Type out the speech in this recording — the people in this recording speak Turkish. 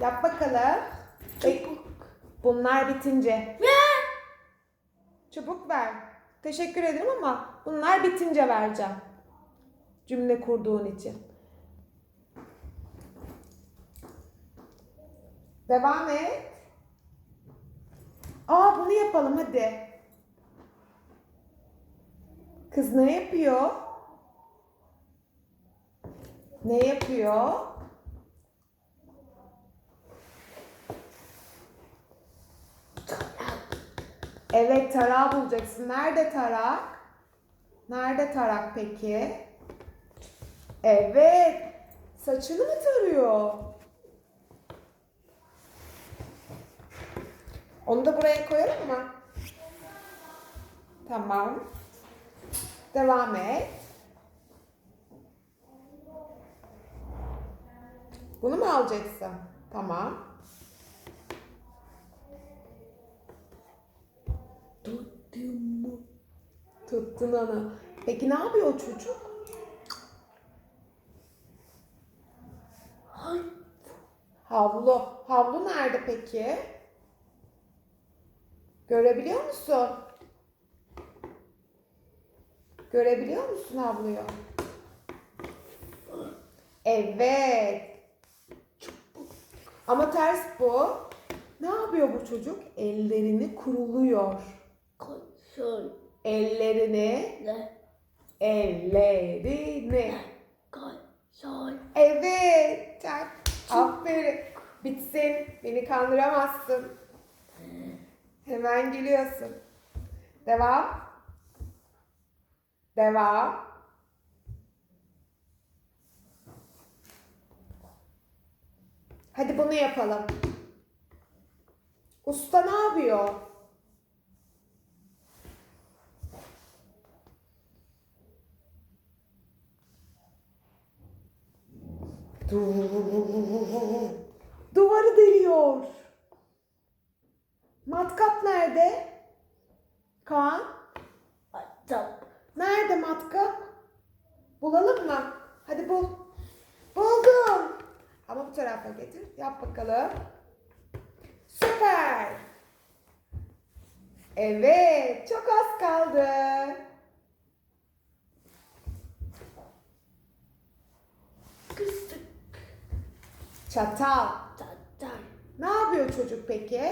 Yap bakalım. Bek- Bunlar bitince. Çubuk ver. Teşekkür ederim ama bunlar bitince vereceğim. Cümle kurduğun için. Devam et. Aa bunu yapalım hadi. Kız ne yapıyor? Ne yapıyor? Evet tarağı bulacaksın. Nerede tarak? Nerede tarak peki? Evet. Saçını mı tarıyor? Onu da buraya koyalım mı? Tamam. Devam et. Bunu mu alacaksın? Tamam. Tuttum mu? Tuttun onu. Peki ne yapıyor o çocuk? Havlu. Havlu nerede peki? Görebiliyor musun? Görebiliyor musun havluyu? Evet. Ama ters bu. Ne yapıyor bu çocuk? Ellerini kuruluyor. Koşun. Ellerini, Ne? ellerini. Koşun. Evet. Çak. Aferin. Bitsin. Beni kandıramazsın. Hemen geliyorsun. Devam. Devam. Hadi bunu yapalım. Usta ne yapıyor? Duvarı deliyor. Matkap nerede? Kaan? Açım. Nerede matkap? Bulalım mı? Hadi bul. Buldum. Ama bu tarafa getir. Yap bakalım. Süper. Evet. Çok az kaldı. Çatal. Tatar. Ne yapıyor çocuk peki?